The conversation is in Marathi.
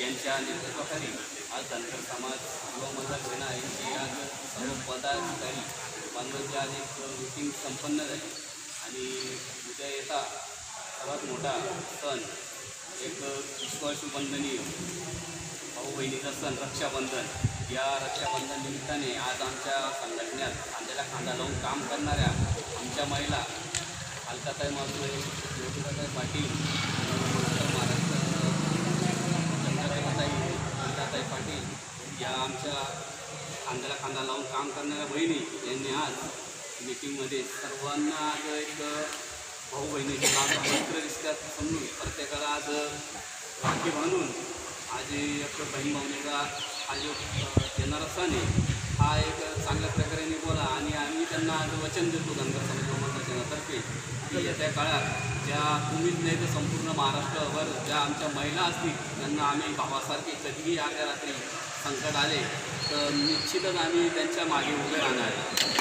यांच्या नेतृत्वाखाली आज धनगर समाज युवा मंडळ सेना यांची आज सर्व पदाधिकारी बांधवांची आज एक मीटिंग संपन्न झाली आणि उद्या येता सर्वात मोठा सण एक विश्वासुबंधनी भाऊ बहिणीचा सण रक्षाबंधन या रक्षाबंधन निमित्ताने आज आमच्या संघटनेत खांद्याला खांदा लावून काम करणाऱ्या आमच्या महिला अलकाताई मासुळे योगिताताई पाटील उत्तर महाराष्ट्र चंद्रकलाताई पाटील. या आमच्या खांद्याला खांदा लावून काम करणाऱ्या बहिणी यांनी आज मीटिंगमध्ये सर्वांना आज एक भाऊ बहिणीचे नाव मित्र दिसतात समजून प्रत्येकाला आज राखी बांधून आज एक बहीण भावनेचा हा जो अ, येणारा सण आहे. हा एक चांगल्या प्रकारे निभवला आणि आम्ही त्यांना आज वचन देतो धनगर समाज मंडळातर्फे की येत्या काळात ज्या तुम्हीच नाही तर संपूर्ण महाराष्ट्रभर ज्या आमच्या महिला असतील त्यांना आम्ही भावासारखे कधीही आल्या रात्री संकट आले तर निश्चितच आम्ही त्यांच्या मागे उभे राहणार.